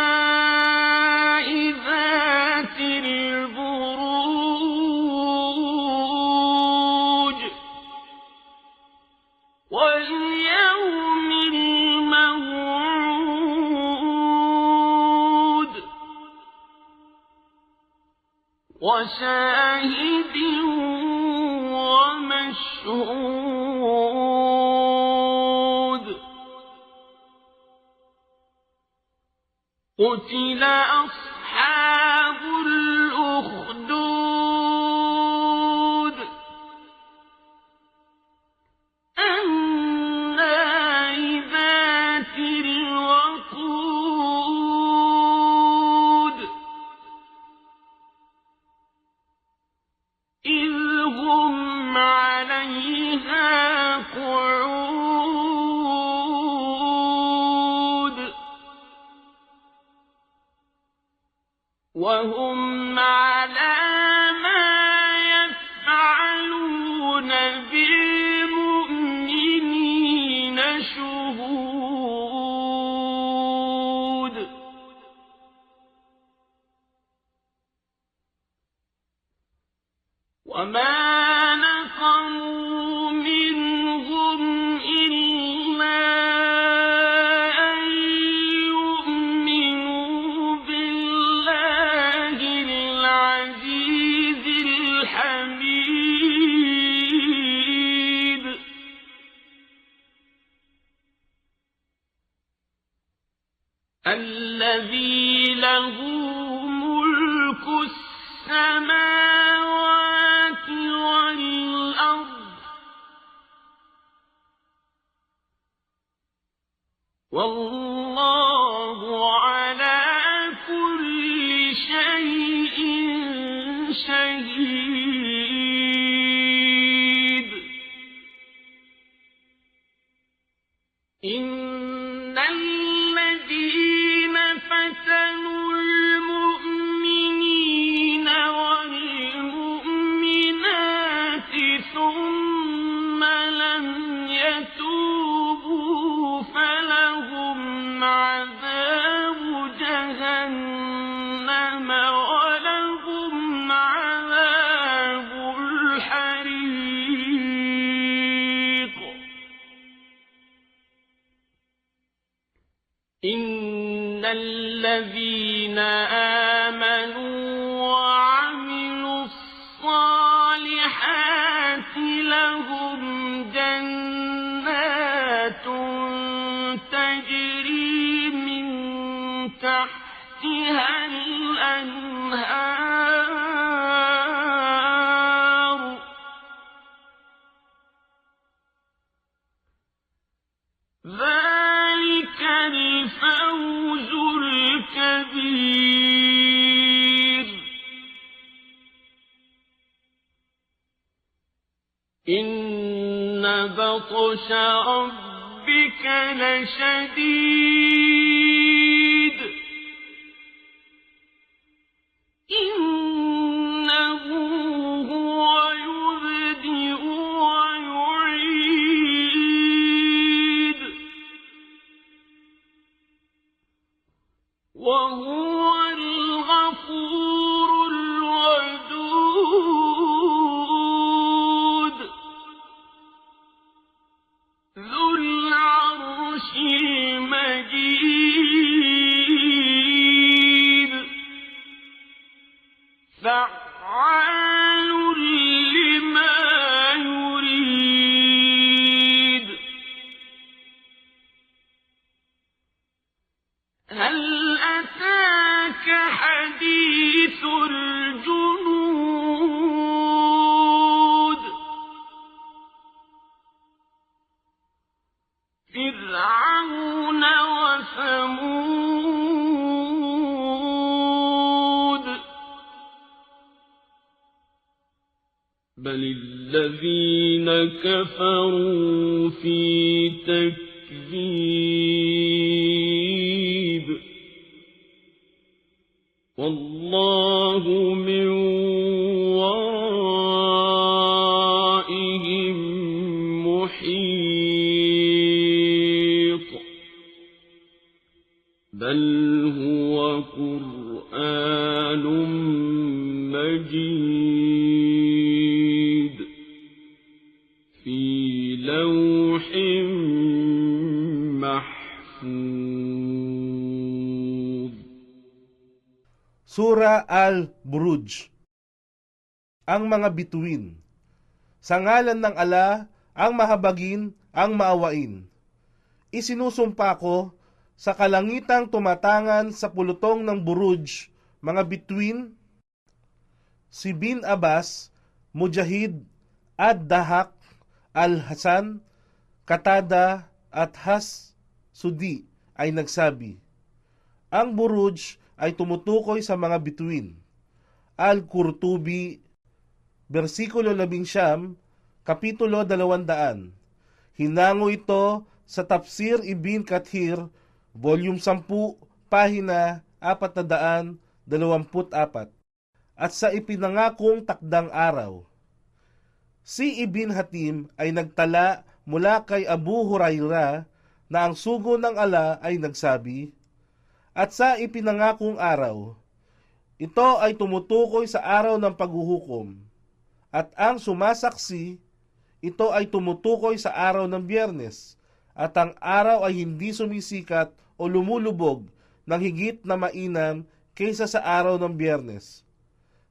والسماء ذات البروج واليوم الموعود وشاهد ومشهود قتل أصحاب وهم على ما يفعلون بالمؤمنين شهود. وما نقموا الذي له ملك السماوات والأرض. والله على كل شيء شهيد. الذين آمنوا بطش ربك لشديد. هل أتاك حديث الجنود؟ فرعون وثمود. بل الذين كفروا في تكذيب والله من ورائهم محيط. بل هو قرآن مجيد. في لوح محفوظ. Sura Al-Buruj Ang mga bituin Sa ngalan ng ala, ang mahabagin, ang maawain. Isinusumpa ko sa kalangitang tumatangan sa pulutong ng Buruj, mga bituin, si Bin Abbas, Mujahid, Ad-Dahak, Al-Hasan, Katada, at Has Sudi ay nagsabi, Ang Buruj ay tumutukoy sa mga bituin. Al-Qurtubi, versikulo 11, kapitulo 200. Hinango ito sa Tafsir Ibn Kathir, volume 10, pahina 424, at sa ipinangakong takdang araw. Si Ibn Hatim ay nagtala mula kay Abu Huraira na ang sugo ng ala ay nagsabi, At sa ipinangakong araw, ito ay tumutukoy sa araw ng paghuhukom, at ang sumasaksi, ito ay tumutukoy sa araw ng biyernes, at ang araw ay hindi sumisikat o lumulubog ng higit na mainam kaysa sa araw ng biyernes.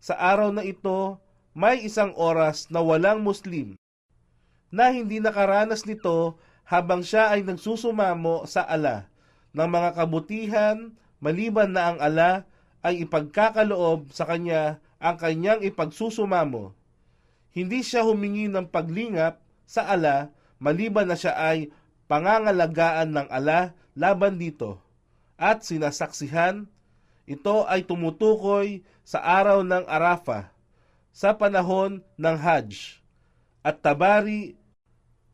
Sa araw na ito, may isang oras na walang Muslim na hindi nakaranas nito habang siya ay nagsusumamo sa ala ng mga kabutihan maliban na ang ala ay ipagkakaloob sa kanya ang kanyang ipagsusumamo. Hindi siya humingi ng paglingap sa ala maliban na siya ay pangangalagaan ng ala laban dito. At sinasaksihan, ito ay tumutukoy sa araw ng Arafah sa panahon ng Hajj. At Tabari,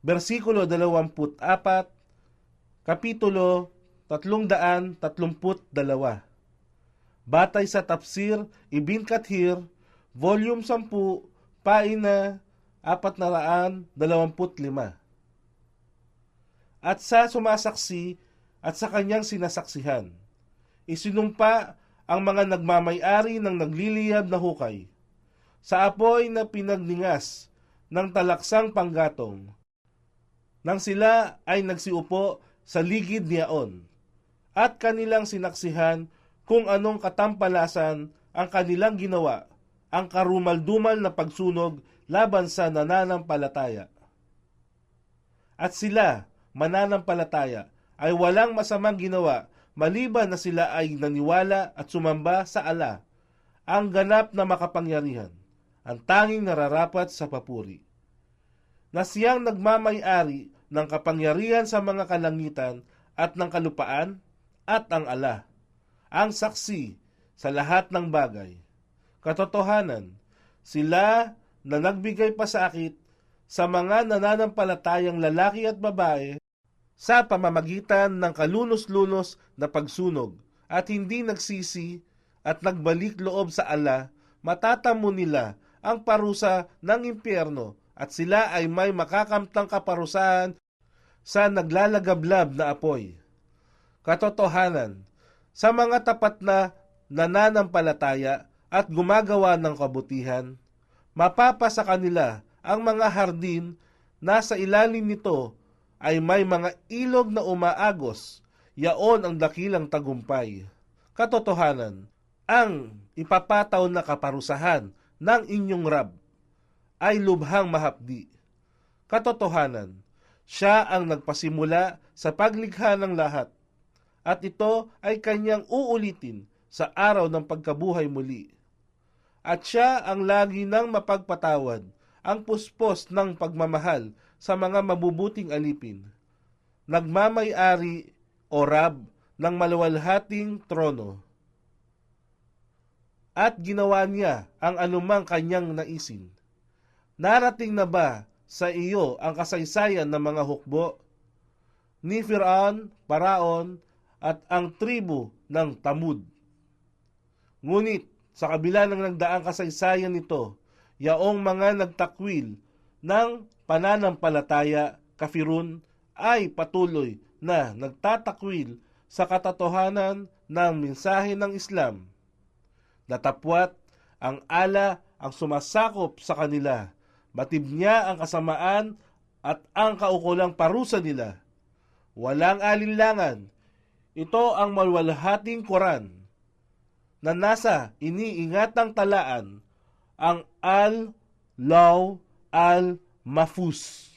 versikulo 24, kapitulo 332. Batay sa Tafsir Ibn Kathir, volume 10, paina 425. At sa sumasaksi at sa kanyang sinasaksihan, isinumpa ang mga nagmamayari ng nagliliyab na hukay sa apoy na pinagningas ng talaksang panggatong nang sila ay nagsiupo sa ligid niyaon at kanilang sinaksihan kung anong katampalasan ang kanilang ginawa ang karumaldumal na pagsunog laban sa nananampalataya. At sila, mananampalataya, ay walang masamang ginawa maliban na sila ay naniwala at sumamba sa ala, ang ganap na makapangyarihan, ang tanging nararapat sa papuri. Na siyang nagmamay-ari ng kapangyarihan sa mga kalangitan at ng kalupaan at ang ala, ang saksi sa lahat ng bagay. Katotohanan, sila na nagbigay pasakit sa mga nananampalatayang lalaki at babae sa pamamagitan ng kalunos-lunos na pagsunog at hindi nagsisi at nagbalik loob sa ala, matatamo nila ang parusa ng impyerno at sila ay may makakamtang kaparusahan sa naglalagablab na apoy. Katotohanan, sa mga tapat na nananampalataya at gumagawa ng kabutihan, mapapa sa kanila ang mga hardin na sa ilalim nito ay may mga ilog na umaagos, yaon ang dakilang tagumpay. Katotohanan, ang ipapataw na kaparusahan ng inyong Rab ay lubhang mahapdi. Katotohanan, siya ang nagpasimula sa paglikha ng lahat, at ito ay kanyang uulitin sa araw ng pagkabuhay muli. At siya ang lagi nang mapagpatawad, ang puspos ng pagmamahal sa mga mabubuting alipin. Nagmamay-ari o rab ng maluwalhating trono. At ginawa niya ang anumang kanyang naisin. Narating na ba sa iyo ang kasaysayan ng mga hukbo ni Firaun, Paraon, at ang tribo ng Tamud. Ngunit sa kabila ng nagdaang kasaysayan nito, yaong mga nagtakwil ng pananampalataya kafirun ay patuloy na nagtatakwil sa katotohanan ng mensahe ng Islam. Natapwat ang ala ang sumasakop sa kanila. Batib niya ang kasamaan at ang kaukulang parusa nila. Walang alinlangan ito ang malwalhating Quran na nasa iniingatang talaan ang Al-Law Al-Mafus.